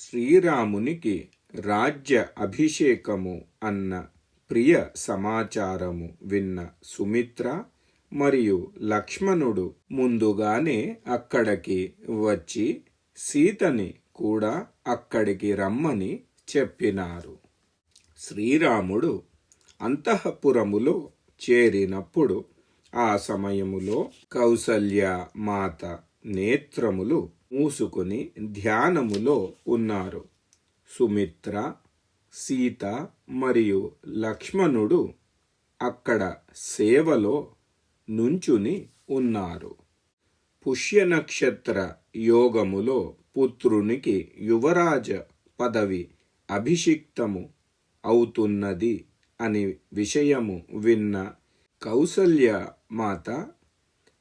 శ్రీరామునికి రాజ్య అభిషేకము అన్న ప్రియ సమాచారము విన్న సుమిత్ర మరియు లక్ష్మణుడు ముందుగానే అక్కడికి వచ్చి సీతని కూడా అక్కడికి రమ్మని చెప్పినారు. శ్రీరాముడు అంతఃపురములో చేరినప్పుడు ఆ సమయములో కౌసల్య మాత నేత్రములు మూసుకుని ధ్యానములో ఉన్నారు. సుమిత్ర సీత మరియు లక్ష్మణుడు అక్కడ సేవలో నుంచుని ఉన్నారు. పుష్యనక్షత్ర యోగములో పుత్రునికి యువరాజ పదవి అభిషిక్తము అవుతున్నది అని విషయము విన్న కౌసల్య మాత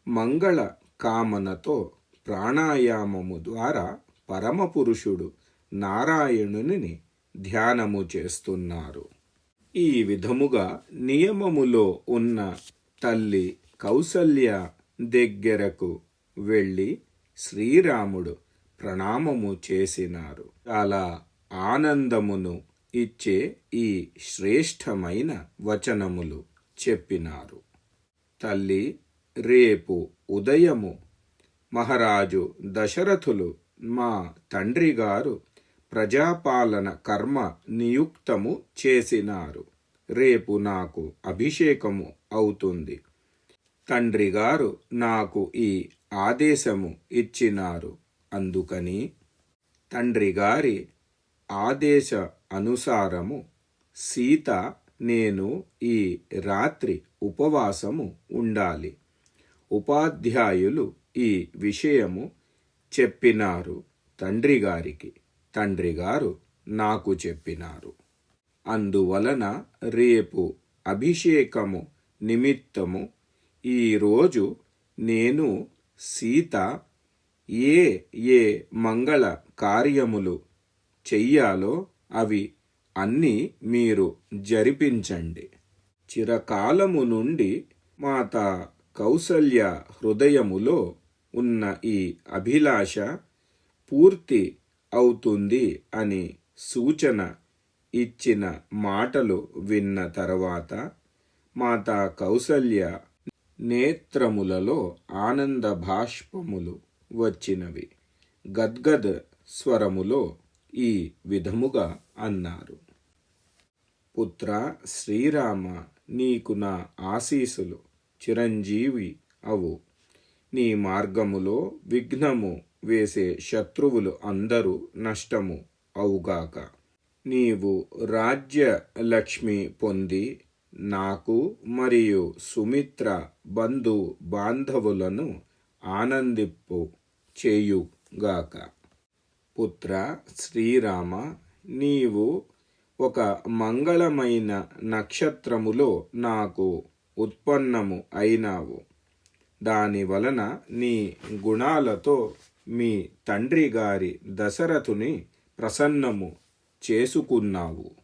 మంగళ కామనతో ప్రాణాయామము ద్వారా పరమపురుషుడు నారాయణుని ధ్యానము చేస్తున్నారు. ఈ విధముగా నియమములో ఉన్న తల్లి కౌసల్య దగ్గరకు వెళ్ళి శ్రీరాముడు ప్రణామము చేసినారు. చాలా ఆనందమును ఇచ్చే ఈ శ్రేష్టమైన వచనములు చెప్పినారు. తల్లి రేపు ఉదయము మహారాజు దశరథులు మా తండ్రి గారు ప్రజాపాలన కర్మ నియుక్తము చేసినారు. రేపు నాకు అభిషేకము అవుతుంది. తండ్రి గారు నాకు ఈ ఆదేశము ఇచ్చినారు. అందుకని తండ్రి గారి ఆదేశ అనుసారము సీత నేను ఈ రాత్రి ఉపవాసము ఉండాలి. ఉపాధ్యాయులు ఈ విషయము చెప్పినారు. తండ్రి గారికి తండ్రి గారు నాకు చెప్పినారు. అందువలన రేపు అభిషేకము నిమిత్తము ఈరోజు నేను సీత ఏ ఏ మంగళ కార్యములు చెయ్యాలో అవి అన్నీ మీరు జరిపించండి. చిరకాలము నుండి మాత కౌసల్య హృదయములో ఉన్న ఈ అభిలాష పూర్తి అవుతుంది అని సూచన ఇచ్చిన మాటలు విన్న తర్వాత మాతా కౌసల్య నేత్రములలో ఆనంద భాష్పములు వచ్చినవి. గద్గద్ స్వరములో ఈ విధముగా అన్నారు. పుత్ర శ్రీరామ నీకు నా ఆశీసులు. చిరంజీవి అవు. నీ మార్గములో విఘ్నము వేసే శత్రువులు అందరూ నష్టము అవుగాక. నీవు రాజ్య లక్ష్మి పొంది నాకు మరియు సుమిత్ర బంధు బాంధవులను ఆనందింపు చేయుగాక. పుత్ర శ్రీరామ నీవు ఒక మంగళమైన నక్షత్రములో నాకు ఉత్పన్నము అయినావు. దాని వలన నీ గుణాలతో మీ తండ్రి గారి దశరథుని ప్రసన్నము చేసుకున్నావు.